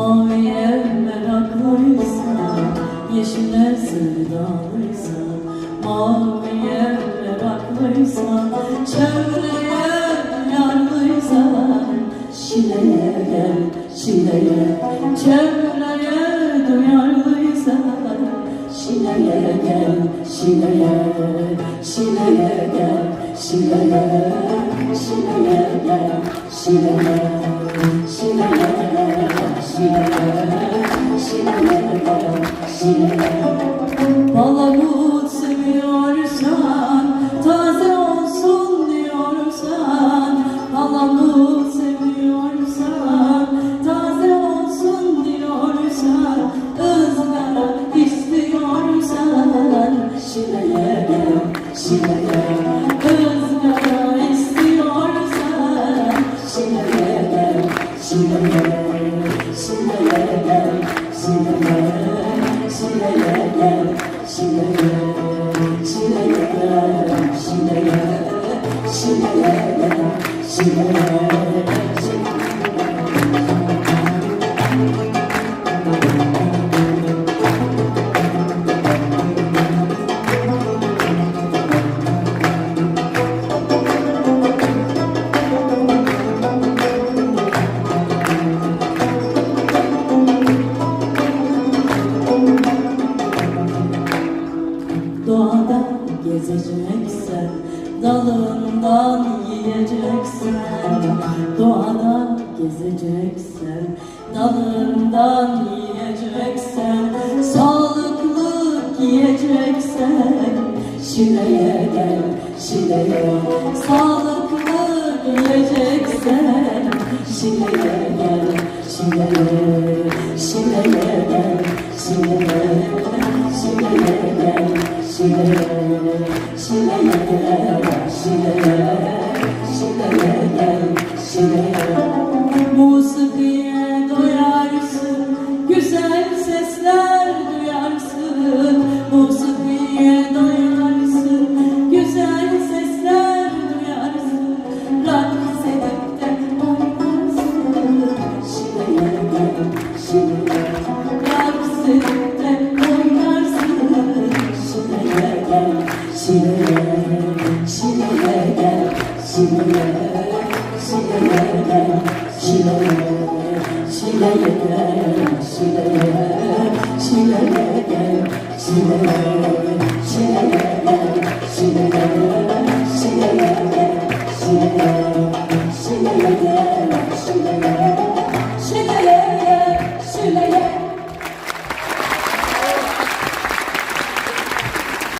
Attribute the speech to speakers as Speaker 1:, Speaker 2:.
Speaker 1: Maviye meraklıysa, yeşile sevdalıysa Maviye meraklıysa, çevreye yarlıysa Şileye gel, şileye, çevreye duyarlıysa Şileye gel, şileye, şileye gel, şileye, şileye gel, şileye Palamut seviyorsan Taze olsun diyorsan Palamut seviyorsan Taze olsun diyorsan Doğada gezeceksen Dalından yiyeceksen Doğada gezeceksen Dalından yiyeceksen Sağlıklı giyeceksen Şile'ye gel Şile'ye Sağlıklı giyeceksen Şile'ye gel Şile'ye Şile'ye gel Şile'ye gel Şile'ye Şile'ye gel Şile'ye gel Şile'ye Şile'ye gel Şile'ye Şile'ye gel Şile'ye Şile'ye gel Şile'ye